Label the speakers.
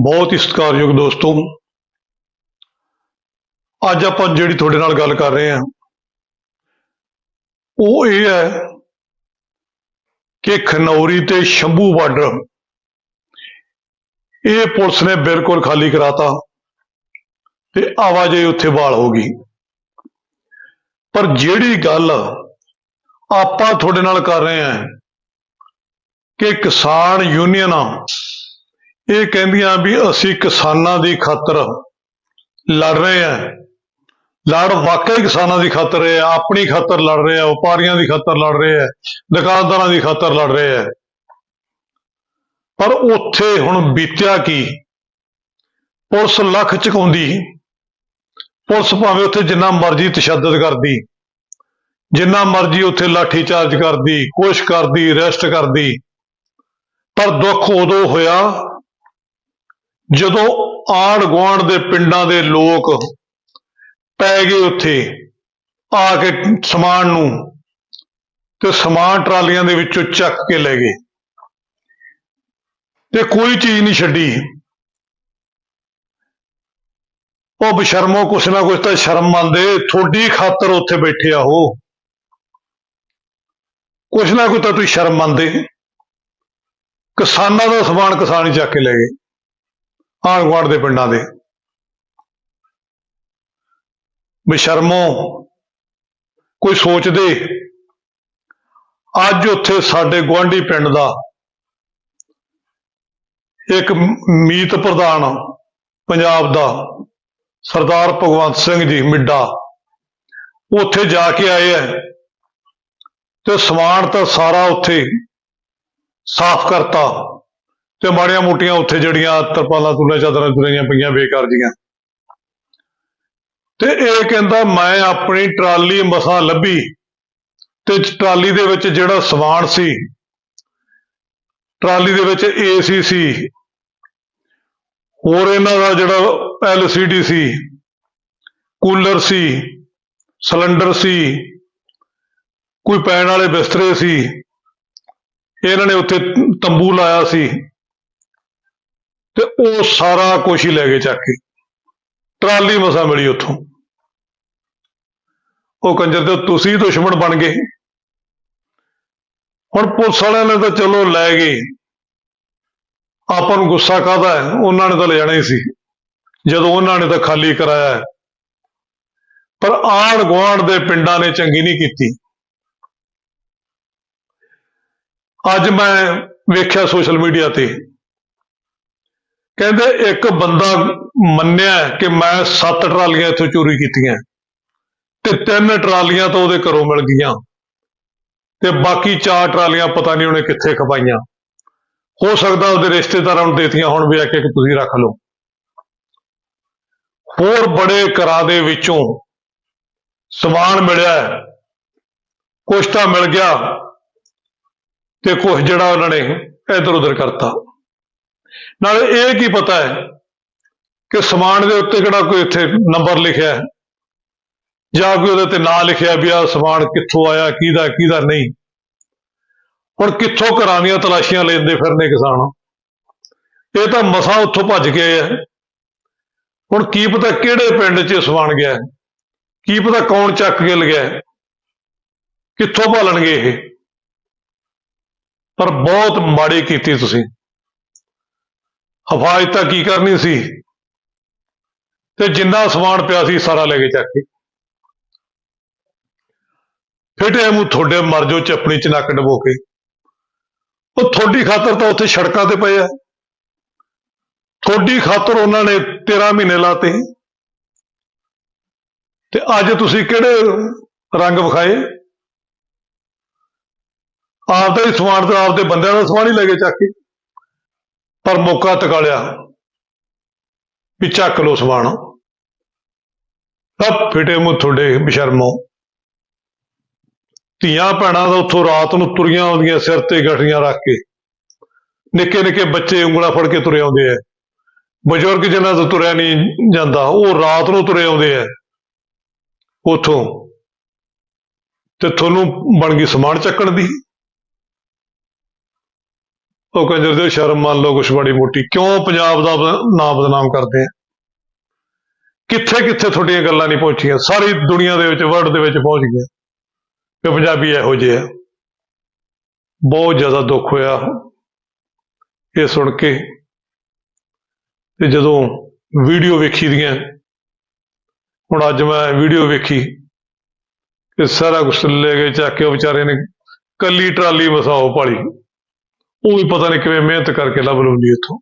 Speaker 1: ਬਹੁਤ ਹੀ ਸਤਿਕਾਰਯੋਗ ਦੋਸਤੋ। ਅੱਜ ਆਪਾਂ ਜਿਹੜੀ ਤੁਹਾਡੇ ਨਾਲ ਗੱਲ ਕਰ ਰਹੇ ਹਾਂ, ਉਹ ਇਹ ਹੈ ਕਿ ਖਨੌਰੀ ਤੇ ਸ਼ੰਭੂ ਬਾਰਡਰ, ਇਹ ਪੁਲਿਸ ਨੇ ਬਿਲਕੁਲ ਖਾਲੀ ਕਰਾਤਾ ਤੇ ਆਵਾਜਾਈ ਉੱਥੇ ਬਹਾਲ ਹੋ ਗਈ। ਪਰ ਜਿਹੜੀ ਗੱਲ ਆਪਾਂ ਤੁਹਾਡੇ ਨਾਲ ਕਰ ਰਹੇ ਹਾਂ ਕਿ ਕਿਸਾਨ ਯੂਨੀਅਨਾਂ ਇਹ ਕਹਿੰਦੀਆਂ ਵੀ ਅਸੀਂ ਕਿਸਾਨਾਂ ਦੀ ਖਾਤਰ ਲੜ ਰਹੇ ਹਾਂ। ਲੜ ਵਾਕਈ ਕਿਸਾਨਾਂ ਦੀ ਖਾਤਰ ਹੈ, ਆਪਣੀ ਖਾਤਰ ਲੜ ਰਹੇ ਆ ਵਪਾਰੀਆਂ ਦੀ ਖਾਤਰ ਲੜ ਰਹੇ ਆ ਦੁਕਾਨਦਾਰਾਂ ਦੀ ਖਾਤਰ ਲੜ ਰਹੇ ਆ ਪਰ ਉੱਥੇ ਹੁਣ ਬੀਤਿਆ ਕੀ? ਪੁਲਿਸ ਲੱਖ ਚੁਕਾਉਂਦੀ ਪੁਲਿਸ ਭਾਵੇਂ ਉੱਥੇ ਜਿੰਨਾ ਮਰਜ਼ੀ ਤਸ਼ੱਦਦ ਕਰਦੀ, ਜਿੰਨਾ ਮਰਜ਼ੀ ਉੱਥੇ ਲਾਠੀ ਚਾਰਜ ਕਰਦੀ ਕੋਸ਼ ਕਰਦੀ ਅਰੈਸਟ ਕਰਦੀ, ਪਰ ਦੁੱਖ ਉਦੋਂ ਹੋਇਆ ਜਦੋਂ ਆਂਢ ਗੁਆਂਢ ਦੇ ਪਿੰਡਾਂ ਦੇ ਲੋਕ ਪੈ ਗਏ ਉੱਥੇ, ਆ ਕੇ ਸਮਾਨ ਨੂੰ ਤੇ ਸਮਾਨ ਟਰਾਲੀਆਂ ਦੇ ਵਿੱਚੋਂ ਚੱਕ ਕੇ ਲੈ ਗਏ। ਤੇ ਕੋਈ ਚੀਜ਼ ਨਹੀਂ ਛੱਡੀ। ਉਹ ਬਸ਼ਰਮੋ ਕੁਛ ਨਾ ਕੁਛ ਤਾਂ ਸ਼ਰਮ ਮੰਨਦੇ ਥੋੜੀ ਖਾਤਰ ਉੱਥੇ ਬੈਠੇ ਆ ਉਹ। ਕੁਛ ਨਾ ਕੁਛ ਤਾਂ ਤੁਸੀਂ ਸ਼ਰਮ ਮੰਨਦੇ। ਕਿਸਾਨਾਂ ਦਾ ਸਮਾਨ ਕਿਸਾਨ ਹੀ ਚੱਕ ਕੇ ਲੈ ਗਏ। ਆਂਢ ਗੁਆਂਢ ਦੇ ਪਿੰਡਾਂ ਦੇ। ਬਸ਼ਰਮੋ ਕੋਈ ਸੋਚਦੇ, ਅੱਜ ਉੱਥੇ ਸਾਡੇ ਗੁਆਂਢੀ ਪਿੰਡ ਦਾ ਇੱਕ ਮੀਤ ਪ੍ਰਧਾਨ ਪੰਜਾਬ ਦਾ, ਸਰਦਾਰ ਭਗਵੰਤ ਸਿੰਘ ਜੀ ਮਿੱਡਾ, ਉੱਥੇ ਜਾ ਕੇ ਆਏ ਐ ਤੇ ਸਮਾਨ ਤਾਂ ਸਾਰਾ ਉੱਥੇ ਸਾਫ਼ ਕਰਤਾ। ਤੇ ਮਾੜੀਆਂ ਮੋਟੀਆਂ ਉੱਥੇ ਜਿਹੜੀਆਂ ਤਰਪਾਲਾਂ ਤੁਲੇ ਚਾਦਰਾਂ ਤੁਰੀਆਂ ਪਈਆਂ ਬੇਕਾਰ ਜੀਆਂ। ਤੇ ਇਹ ਕਹਿੰਦਾ, ਮੈਂ ਆਪਣੀ ਟਰਾਲੀ ਮਸਾਂ ਲੱਭੀ ਤੇ ਟਰਾਲੀ ਦੇ ਵਿੱਚ ਜਿਹੜਾ ਸਮਾਨ ਸੀ, ਟਰਾਲੀ ਦੇ ਵਿੱਚ ਏਸੀ ਸੀ ਹੋਰ ਇਹਨਾਂ ਦਾ ਜਿਹੜਾ ਐਲਸੀਡੀ ਸੀ, ਕੂਲਰ ਸੀ, ਸਿਲੰਡਰ ਸੀ, ਕੋਈ ਪੈਣ ਵਾਲੇ ਬਿਸਤਰੇ ਸੀ, ਇਹਨਾਂ ਨੇ ਉੱਥੇ ਤੰਬੂ ਲਾਇਆ ਸੀ। ਤੇ ਉਹ ਸਾਰਾ ਕੁਝ ਹੀ ਲੈ ਗਏ ਚੱਕ ਕੇ ਟਰਾਲੀ ਮਸਾ ਮਿਲੀ ਉੱਥੋਂ। ਉਹ ਕੰਜਰ ਤੇ ਤੁਸੀਂ ਦੁਸ਼ਮਣ ਬਣ ਗਏ। ਹੁਣ ਪੁਲਿਸ ਵਾਲਿਆਂ ਨੇ ਤਾਂ ਚਲੋ ਲੈ ਗਏ। ਆਪਾਂ ਨੂੰ ਗੁੱਸਾ ਕਾਹਦਾ ਹੈ? ਉਹਨਾਂ ਨੇ ਤਾਂ ਲੈ ਜਾਣਾ ਹੀ ਸੀ। ਜਦੋਂ ਉਹਨਾਂ ਨੇ ਤਾਂ ਖਾਲੀ ਕਰਾਇਆ ਪਰ ਆਂਢ ਗੁਆਂਢ ਦੇ ਪਿੰਡਾਂ ਨੇ ਚੰਗੀ ਨਹੀਂ ਕੀਤੀ। ਅੱਜ ਮੈਂ ਵੇਖਿਆ ਸੋਸ਼ਲ ਮੀਡੀਆ ਤੇ। ਕਹਿੰਦੇ ਇੱਕ ਬੰਦਾ ਮੰਨਿਆ ਕਿ ਮੈਂ ਸੱਤ ਟਰਾਲੀਆਂ ਇੱਥੋਂ ਚੋਰੀ ਕੀਤੀਆਂ ਤੇ ਤਿੰਨ ਟਰਾਲੀਆਂ ਤਾਂ ਉਹਦੇ ਘਰੋਂ ਮਿਲ ਗਈਆਂ ਤੇ ਬਾਕੀ ਚਾਰ ਟਰਾਲੀਆਂ ਪਤਾ ਨਹੀਂ ਉਹਨੇ ਕਿੱਥੇ ਖਪਾਈਆਂ ਹੋ ਸਕਦਾ ਉਹਦੇ ਰਿਸ਼ਤੇਦਾਰਾਂ ਨੂੰ ਦੇਤੀਆਂ ਹੁਣ ਵੀ ਆ ਕੇ ਤੁਸੀਂ ਰੱਖ ਲਓ ਹੋਰ ਬੜੇ ਘਰਾਂ ਦੇ ਵਿੱਚੋਂ ਸਮਾਨ ਮਿਲਿਆ ਹੈ। ਤਾਂ ਮਿਲ ਗਿਆ ਤੇ ਕੁਛ ਜਿਹੜਾ ਉਹਨਾਂ ਨੇ ਇੱਧਰ ਉੱਧਰ ਕਰਤਾ ਨਾਲੇ ਇਹ ਕੀ ਪਤਾ ਹੈ ਕਿ ਸਮਾਨ ਦੇ ਉੱਤੇ ਕਿਹੜਾ ਕੋਈ ਇੱਥੇ ਨੰਬਰ ਲਿਖਿਆ ਹੈ? ਜਾਂ ਕੋਈ ਉਹਦੇ ਤੇ ਨਾਂ ਲਿਖਿਆ ਵੀ ਆਹ ਸਮਾਨ ਕਿੱਥੋਂ ਆਇਆ, ਕਿਹਦਾ ਕਿਹਦਾ ਨਹੀਂ? ਹੁਣ ਕਿੱਥੋਂ ਘਰਾਂ ਦੀਆਂ ਤਲਾਸ਼ੀਆਂ ਲੈਂਦੇ ਫਿਰਨੇ ਕਿਸਾਨ? ਇਹ ਤਾਂ ਮਸਾਂ ਉੱਥੋਂ ਭੱਜ ਗਏ ਆਏ ਆ। ਹੁਣ ਕੀ ਪਤਾ ਕਿਹੜੇ ਪਿੰਡ 'ਚ ਸਮਾਨ ਗਿਆ ਕੀ ਪਤਾ ਕੌਣ ਚੱਕ ਕੇ ਲਗਿਆ ਕਿੱਥੋਂ ਭਾਲਣਗੇ ਇਹ? ਪਰ ਬਹੁਤ ਮਾੜੀ ਕੀਤੀ ਤੁਸੀਂ। ਹਫਾਜ਼ਤ ਤਾਂ ਕੀ ਕਰਨੀ ਸੀ? ਤੇ ਜਿੰਨਾ ਸਮਾਨ ਪਿਆ ਸੀ ਸਾਰਾ ਲੈ ਕੇ ਚੱਕ ਕੇ। ਫਿਟੇ ਮੂੰਹ ਤੁਹਾਡੇ ਮਰ ਜਾਓ ਚਪਣੀ ਚ ਨੱਕ ਡਬੋ ਕੇ। ਉਹ ਤੁਹਾਡੀ ਖਾਤਰ ਤਾਂ ਉੱਥੇ ਸੜਕਾਂ ਤੇ ਪਏ ਆ। ਤੁਹਾਡੀ ਖਾਤਰ ਉਹਨਾਂ ਨੇ 13 ਮਹੀਨੇ ਲਾਤੇ। ਤੇ ਅੱਜ ਤੁਸੀਂ ਕਿਹੜੇ ਰੰਗ ਵਿਖਾਏ? ਆਪਦਾ ਹੀ ਸਮਾਨ ਤੇ ਆਪਦੇ ਬੰਦਿਆਂ ਦਾ ਸਮਾਨ ਹੀ ਲੈ ਕੇ ਚੱਕ ਕੇ। ਪਰ ਮੌਕਾ ਤਕਾਲਿਆ ਵੀ ਚੱਕ ਲੋ ਸਮਾਨ। ਸਭ ਫਿਟੇ ਮੂੰਹ ਤੁਹਾਡੇ ਬਸ਼ਰਮੋ। ਧੀਆਂ ਭੈਣਾਂ ਦਾ ਉੱਥੋਂ ਰਾਤ ਨੂੰ ਤੁਰੀਆਂ ਆਉਂਦੀਆਂ ਸਿਰ ਤੇ ਗਠੀਆਂ ਰੱਖ ਕੇ। ਨਿੱਕੇ ਨਿੱਕੇ ਬੱਚੇ ਉਂਗਲਾਂ ਫੜ ਕੇ ਤੁਰੇ ਆਉਂਦੇ ਆ ਬਜ਼ੁਰਗ ਜਿਨ੍ਹਾਂ ਤੋਂ ਤੁਰਿਆ ਨਹੀਂ ਜਾਂਦਾ, ਉਹ ਰਾਤ ਨੂੰ ਤੁਰੇ ਆਉਂਦੇ ਆ ਉਥੋਂ ਤੇ ਤੁਹਾਨੂੰ ਬਣ ਗਈ ਸਮਾਨ ਚੱਕਣ ਦੀ। ਉਹ ਕੰਜਰ ਦੇ ਸ਼ਰਮ ਮੰਨ ਲਓ ਕੁਛ ਬੜੀ ਮੋਟੀ। ਕਿਉਂ ਪੰਜਾਬ ਦਾ ਨਾਮ ਬਦਨਾਮ ਕਰਦੇ ਆ? ਕਿੱਥੇ ਕਿੱਥੇ ਤੁਹਾਡੀਆਂ ਗੱਲਾਂ ਨਹੀਂ ਪਹੁੰਚੀਆਂ? ਸਾਰੀ ਦੁਨੀਆ ਦੇ ਵਿੱਚ ਵਰਲਡ ਦੇ ਵਿੱਚ ਪਹੁੰਚ ਗਈਆਂ ਕਿ ਪੰਜਾਬੀ ਇਹੋ ਜਿਹੇ ਆ। ਬਹੁਤ ਜ਼ਿਆਦਾ ਦੁੱਖ ਹੋਇਆ ਇਹ ਸੁਣ ਕੇ। ਤੇ ਜਦੋਂ ਵੀਡੀਓ ਵੇਖੀ ਦੀਆਂ, ਹੁਣ ਅੱਜ ਮੈਂ ਵੀਡੀਓ ਵੇਖੀ ਕਿ ਸਾਰਾ ਕੁਛ ਲੈ ਕੇ ਚੱਕ ਕੇ ਵਿਚਾਰੇ ਨੇ ਕੱਲੀ ਟਰਾਲੀ ਵਸਾਓ ਪਾਲੀ ਉਹ ਵੀ ਪਤਾ ਨਹੀਂ ਕਿਵੇਂ ਮਿਹਨਤ ਕਰਕੇ ਲੱਭ ਲਉਂਦੀ ਇੱਥੋਂ।